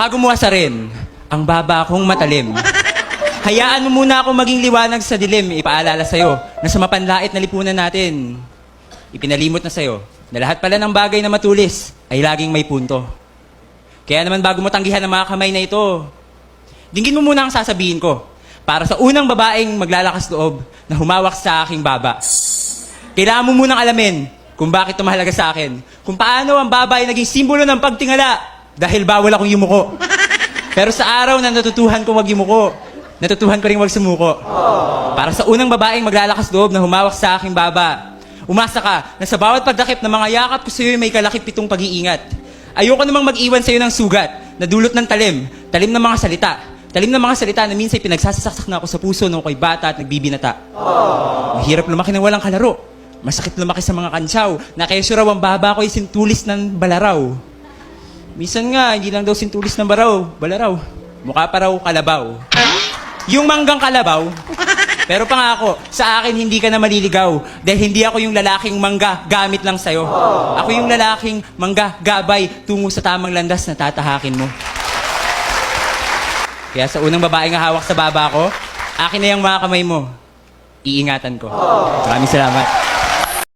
Bago mo asarin, ang baba kong matalim. Hayaan mo muna ako maging liwanag sa dilim. Ipaalala sa'yo na sa mapanlait na lipunan natin, ipinalimot na sa'yo na lahat pala ng bagay na matulis ay laging may punto. Kaya naman bago mo tanggihan ang mga kamay na ito, dinggin mo muna ang sasabihin ko para sa unang babaeng maglalakas loob na humawak sa aking baba. Kailangan mo munang alamin kung bakit ito mahalaga sa akin. Kung paano ang baba ay naging simbolo ng pagtingala dahil bawal akong yumuko. Pero sa araw na natutuhan ko wag yumuko, natutuhan ko rin wag sumuko. Para sa unang babaeng maglalakas loob na humawak sa aking baba, umasa ka na sa bawat pagdakip ng mga yakap ko sa iyo may kalakip pitong pag-iingat. Ayoko namang mag-iwan sa iyo ng sugat na dulot ng talim, talim ng mga salita. Talim ng mga salita na minsan pinagsasasaksak na ako sa puso nung ako'y bata at nagbibinata. Mahirap lumaki ng walang kalaro. Masakit lumaki sa mga kantsaw. Na kesyo raw ang baba ko ay sintulis ng balaraw. Minsan nga, hindi lang daw sintulis ng baraw, balaraw. Mukha pa raw kalabaw. Yung manggang kalabaw, pero pangako, sa akin hindi ka na maliligaw dahil hindi ako yung lalaking mangga gamit lang sa'yo. Ako yung lalaking mangga gabay tungo sa tamang landas na tatahakin mo. Kaya sa unang babaeng hawak sa baba ko, akin na yung mga kamay mo. Iingatan ko. Maraming salamat.